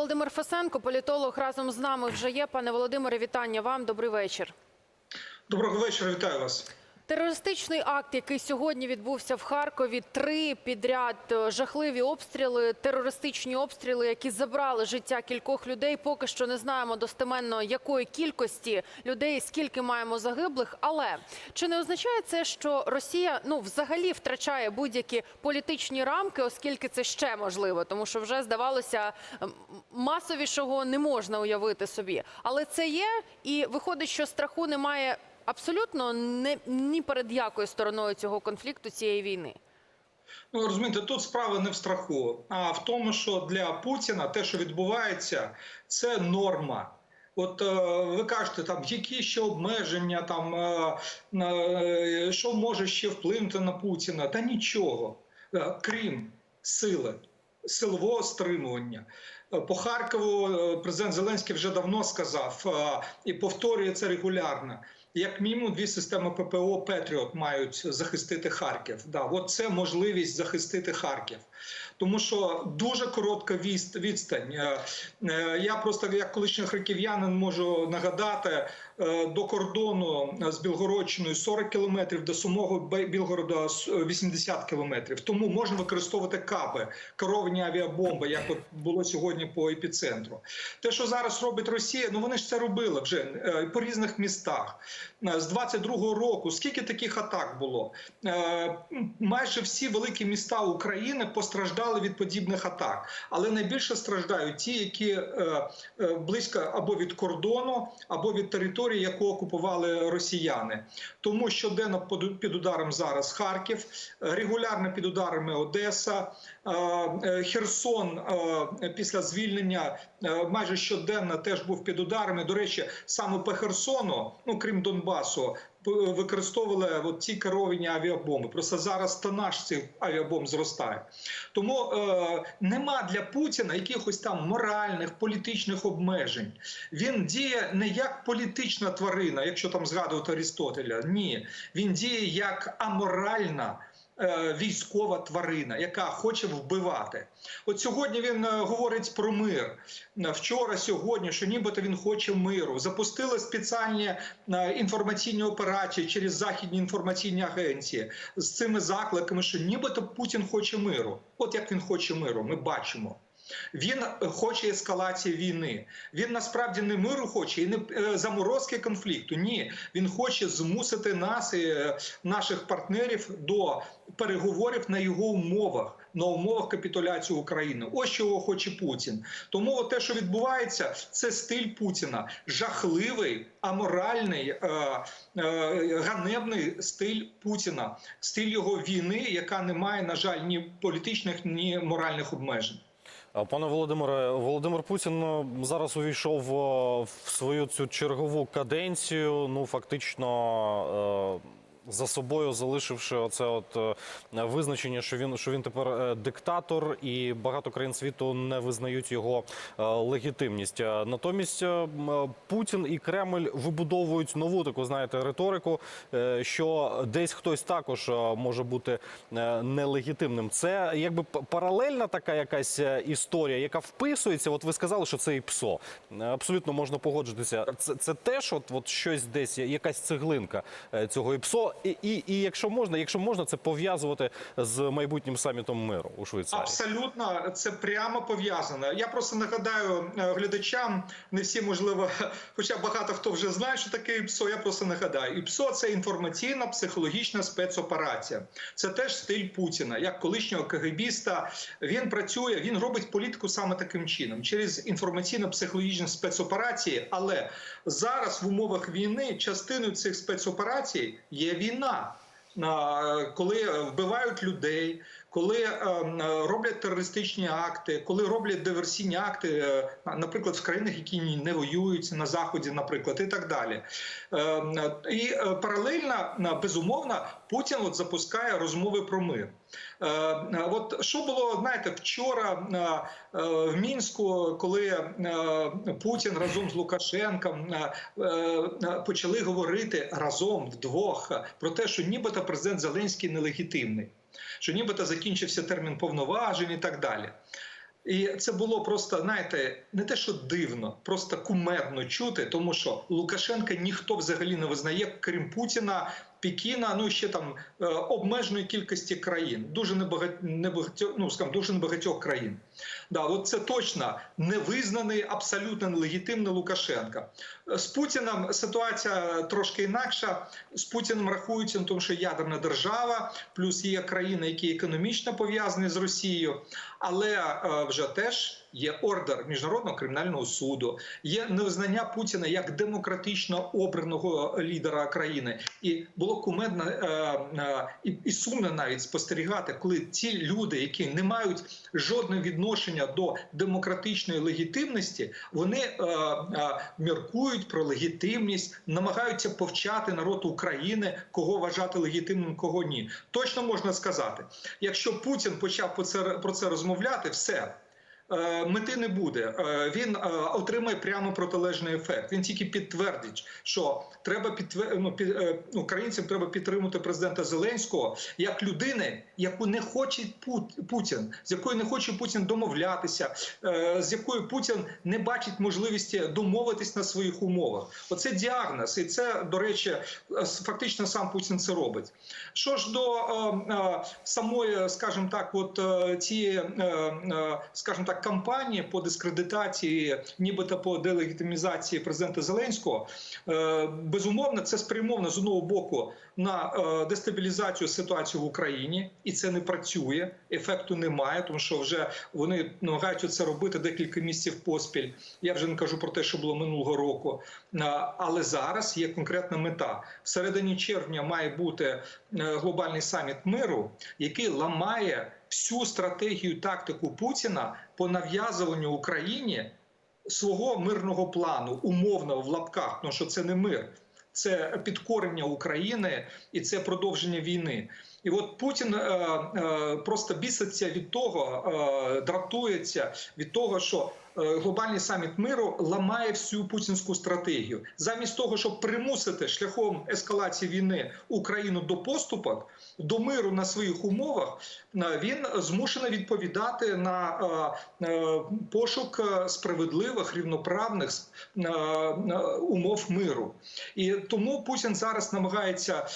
Володимир Фесенко, політолог, разом з нами вже є. Пане Володимире, вітання вам. Добрий вечір. Доброго вечора, вітаю вас. Терористичний акт, який сьогодні відбувся в Харкові, три підряд е, жахливі обстріли, терористичні обстріли, які забрали життя кількох людей. Поки що не знаємо достеменно якої кількості людей, скільки маємо загиблих. Але чи не означає це, що Росія ну взагалі втрачає будь-які політичні рамки, оскільки це ще можливо, тому що вже здавалося масовішого не можна уявити собі, але це є, і виходить, що страху немає абсолютно не, ні перед якою стороною цього конфлікту, цієї війни. Ну розумієте, тут справа не в страху, а в тому, що для Путіна те, що відбувається, це норма. От е, ви кажете, там які ще обмеження, там е, е, що може ще вплинути на Путіна? Та нічого, крім сили, силового стримування. По Харкову президент Зеленський вже давно сказав і повторює це регулярно. Як мінімум дві системи ППО Петріот мають захистити Харків. Да, от це можливість захистити Харків, тому що дуже коротка відстань. Е, е, Я просто як колишній харків'янин можу нагадати до кордону з Білгородщиною 40 кілометрів, до самого Білгорода с- 80 кілометрів. Тому можна використовувати каби, керовані авіабомби, як от було сьогодні по епіцентру. Те, що зараз робить Росія, ну вони ж це робили вже е, по різних містах. Е, З 22-го року скільки таких атак було? Е, Майже всі великі міста України постраждали від подібних атак, але найбільше страждають ті, які е, е, близько або від кордону, або від території, яку окупували росіяни. Тому щоденно під ударом зараз Харків, е, регулярно під ударами Одеса, е, е, Херсон після звільнення майже щоденно теж був під ударами. До речі, саме по Херсону, ну крім Донбасу, використовували от ці керовані авіабомби. Просто зараз тонаж цих авіабомб зростає. Тому е, нема для Путіна якихось там моральних політичних обмежень. Він діє не як політична тварина, якщо там згадувати Арістотеля. Ні, він діє як аморальна. Е, Військова тварина, яка хоче вбивати, от сьогодні він е, говорить про мир. Е, Вчора, сьогодні, що нібито він хоче миру. Запустили спеціальні інформаційні операції через західні інформаційні агенції з цими закликами, що нібито Путін хоче миру. От як він хоче миру, ми бачимо. Він хоче ескалації війни. Він насправді не миру хоче і не заморозки конфлікту. Ні, він хоче змусити нас і наших партнерів до переговорів на його умовах, на умовах капітуляції України. Ось чого хоче Путін. Тому те, що відбувається, це стиль Путіна, жахливий, аморальний, е, е, ганебний стиль Путіна, стиль його війни, яка не має, на жаль, ні політичних, ні моральних обмежень. Пане Володимире, Володимир Путін е, зараз увійшов е, в свою цю чергову каденцію. Ну фактично. е, За собою залишивши оце от е, визначення, що він що він тепер е, диктатор, і багато країн світу не визнають його е, легітимність. Натомість Путін і Кремль вибудовують нову таку, знаєте, риторику, що десь хтось також може бути нелегітимним. Це якби паралельна така якась історія, яка вписується. От ви сказали, що це і ПСО. Абсолютно можна погоджуватися. Це, це теж от, от щось десь, якась цеглинка цього ІПСО. І, і, і якщо можна, якщо можна, це пов'язувати з майбутнім самітом миру у Швейцарії. Абсолютно, це прямо пов'язано. Я просто нагадаю е, глядачам, не всі можливо, хоча багато хто вже знає, що таке ІПСО. Я просто нагадаю. ІПСО це інформаційна психологічна спецоперація. Це теж стиль Путіна, як колишнього КГБіста. Він працює, він робить політику саме таким чином, через інформаційно-психологічні спецоперації. Але зараз в умовах війни частиною цих спецоперацій є війна. Коли вбивають людей, коли е, е, роблять терористичні акти, коли роблять диверсійні акти, е, наприклад, в країнах, які не воюють на заході, наприклад, і так далі. І паралельно, безумовно, Путін от запускає розмови про мир. От що було, знаєте, вчора в Мінську, коли Путін разом з Лукашенком почали говорити разом вдвох про те, що нібито президент Зеленський нелегітимний, що нібито закінчився термін повноважень і так далі. І це було просто, знаєте, не те, що дивно, просто кумедно чути, тому що Лукашенка ніхто взагалі не визнає, крім Путіна, Пекіна, ну ще там е, обмеженої кількості країн, дуже небагать, небагатьох, ну скажімо, дуже небагатьох країн. Да, от це точно невизнаний, абсолютно нелегітимний Лукашенка. Е, З Путіним ситуація трошки інакша. З Путіним рахується, ну, тому що ядерна держава, плюс є країни, які економічно пов'язані з Росією, але е, вже теж є ордер міжнародного кримінального суду, є невизнання Путіна як демократично обраного лідера країни, і було кумедно е, е, і, і сумно навіть спостерігати, коли ті люди, які не мають жодного відношення до демократичної легітимності, вони е, міркують про легітимність, намагаються повчати народ України, кого вважати легітимним, кого ні. Точно можна сказати, якщо Путін почав про це розмовляти, все. Е, Мети не буде. Е, Він е, отримає прямо протилежний ефект. Він тільки підтвердить, що треба підтвер... ну, під... українцям треба підтримати президента Зеленського як людини, яку не хоче Пут- Путін, з якою не хоче Путін домовлятися, з якою Путін не бачить можливості домовитись на своїх умовах. Оце діагноз, і це до речі, фактично сам Путін це робить. Що ж до самої, скажімо так, от цієї, скажімо так, кампанії по дискредитації, нібито по делегітимізації президента Зеленського, е, безумовно, це спрямовано з одного боку на е, дестабілізацію ситуації в Україні, і це не працює. Ефекту немає, тому що вже вони намагаються це робити декілька місяців поспіль. Я вже не кажу про те, що було минулого року. Е, Але зараз є конкретна мета. В середині червня має бути глобальний саміт миру, який ламає всю стратегію тактику Путіна по нав'язуванню Україні свого мирного плану, умовно в лапках, тому що це не мир. Це підкорення України і це продовження війни. І от Путін е, е, просто біситься від того, е, дратується від того, що глобальний саміт миру ламає всю путінську стратегію, замість того, щоб примусити шляхом ескалації війни Україну до поступок, до миру на своїх умовах, він змушений відповідати на пошук справедливих рівноправних умов миру. І тому Путін зараз намагається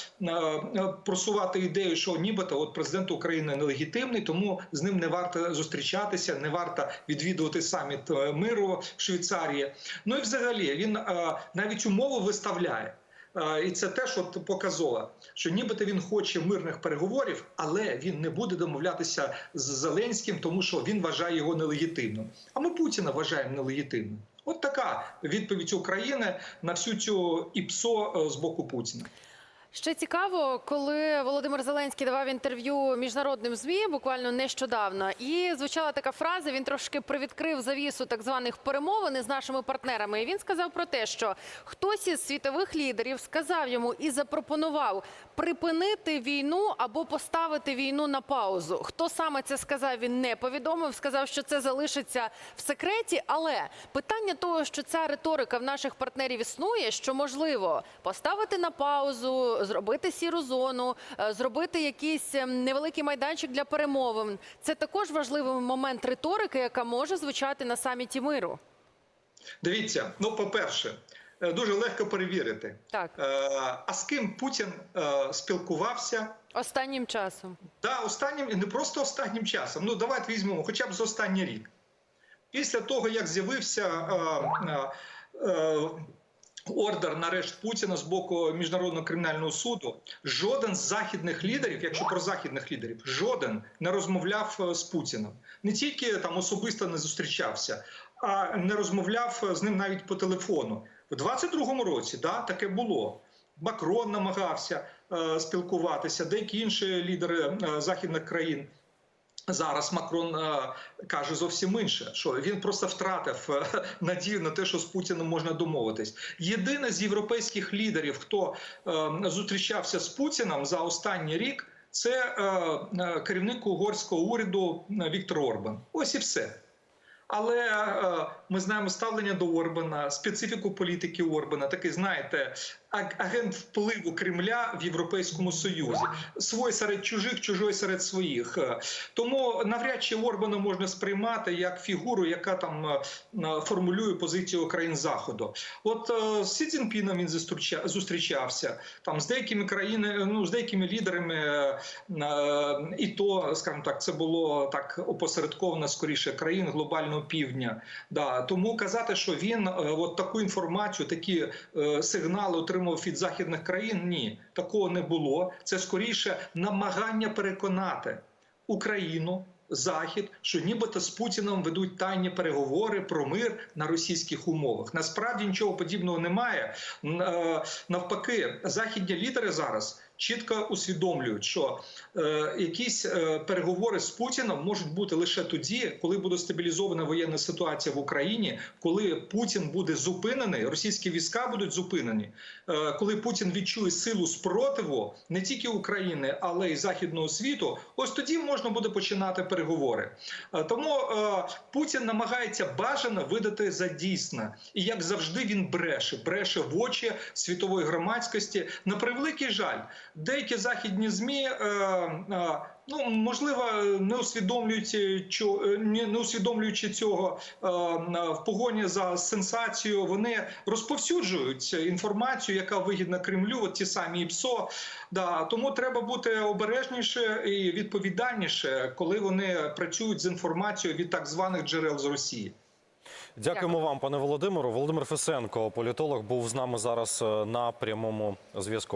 просувати ідею, що нібито от президент України нелегітимний, тому з ним не варто зустрічатися, не варто відвідувати саміт е, миру в Швейцарії. Ну і взагалі він е, навіть умови виставляє. Е, І це теж от показово, що нібито він хоче мирних переговорів, але він не буде домовлятися з Зеленським, тому що він вважає його нелегітимним. А ми Путіна вважаємо нелегітимним. От така відповідь України на всю цю ІПСО з боку Путіна. Ще цікаво, коли Володимир Зеленський давав інтерв'ю міжнародним змі буквально нещодавно, і звучала така фраза. Він трошки привідкрив завісу так званих перемовин із нашими партнерами. І він сказав про те, що хтось із світових лідерів сказав йому і запропонував припинити війну або поставити війну на паузу. Хто саме це сказав, він не повідомив. Сказав, що це залишиться в секреті. Але питання того, що ця риторика в наших партнерів існує, що можливо поставити на паузу, зробити сіру зону, е, зробити якийсь ем, невеликий майданчик для перемовин. Це також важливий момент риторики, яка може звучати на саміті миру. Дивіться, ну по-перше, е, дуже легко перевірити. Так, Е, А з ким Путін спілкувався? останнім часом. Да, останнім і не просто останнім часом. Ну давайте візьмемо хоча б за останній рік. Після того, як з'явився ордер на арешт Путіна з боку міжнародного кримінального суду, жоден з західних лідерів, якщо про західних лідерів, жоден не розмовляв е, з Путіним. Не тільки там особисто не зустрічався, а не розмовляв з ним навіть по телефону. В 22-му році да, таке було. Макрон намагався е, спілкуватися, деякі інші лідери е, західних країн. Зараз Макрон е, каже зовсім інше, що він просто втратив е, надію на те, що з Путіним можна домовитись. Єдине з європейських лідерів, хто е, зустрічався з Путіним за останній рік, це е, е, керівник угорського уряду Віктор Орбан. Ось і все. Але е, ми знаємо ставлення до Орбана, специфіку політики Орбана. Такий, знаєте, агент впливу Кремля в Європейському Союзі. Свой серед чужих, чужой серед своїх. Е, Тому навряд чи Орбана можна сприймати як фігуру, яка там е, е, формулює позицію країн Заходу. От з Сі Цзіньпіном він зустріча- зустрічався там з деякими країнами, ну з деякими лідерами, і то, скажімо так, це було так опосередковано скоріше країн глобального півдня. Да, тому казати, що він от таку інформацію, такі сигнали отримав від західних країн. Ні, такого не було. Це скоріше намагання переконати Україну. Захід, що нібито з Путіном ведуть тайні переговори про мир на російських умовах. Насправді нічого подібного немає. Е, Навпаки, західні лідери зараз чітко усвідомлюють, що е, якісь е, переговори з Путіном можуть бути лише тоді, коли буде стабілізована воєнна ситуація в Україні, коли Путін буде зупинений, російські війська будуть зупинені, е, коли Путін відчує силу спротиву не тільки України, але й західного світу. Ось тоді можна буде починати переговори. Е, Тому е, Путін намагається бажано видати за дійсне, і як завжди, він бреше, бреше в очі світової громадськості. На превеликий жаль, деякі західні змі. Е, е, Ну, можливо, не усвідомлюючи е, не усвідомлюючи цього в погоні за сенсацією, вони розповсюджують інформацію, яка вигідна Кремлю, от ті самі ІПСО. Да, тому треба бути обережніше і відповідальніше, коли вони працюють з інформацією від так званих джерел з Росії. Дякуємо вам, пане Володимиру. Володимир Фесенко, політолог, був з нами зараз на прямому зв'язку.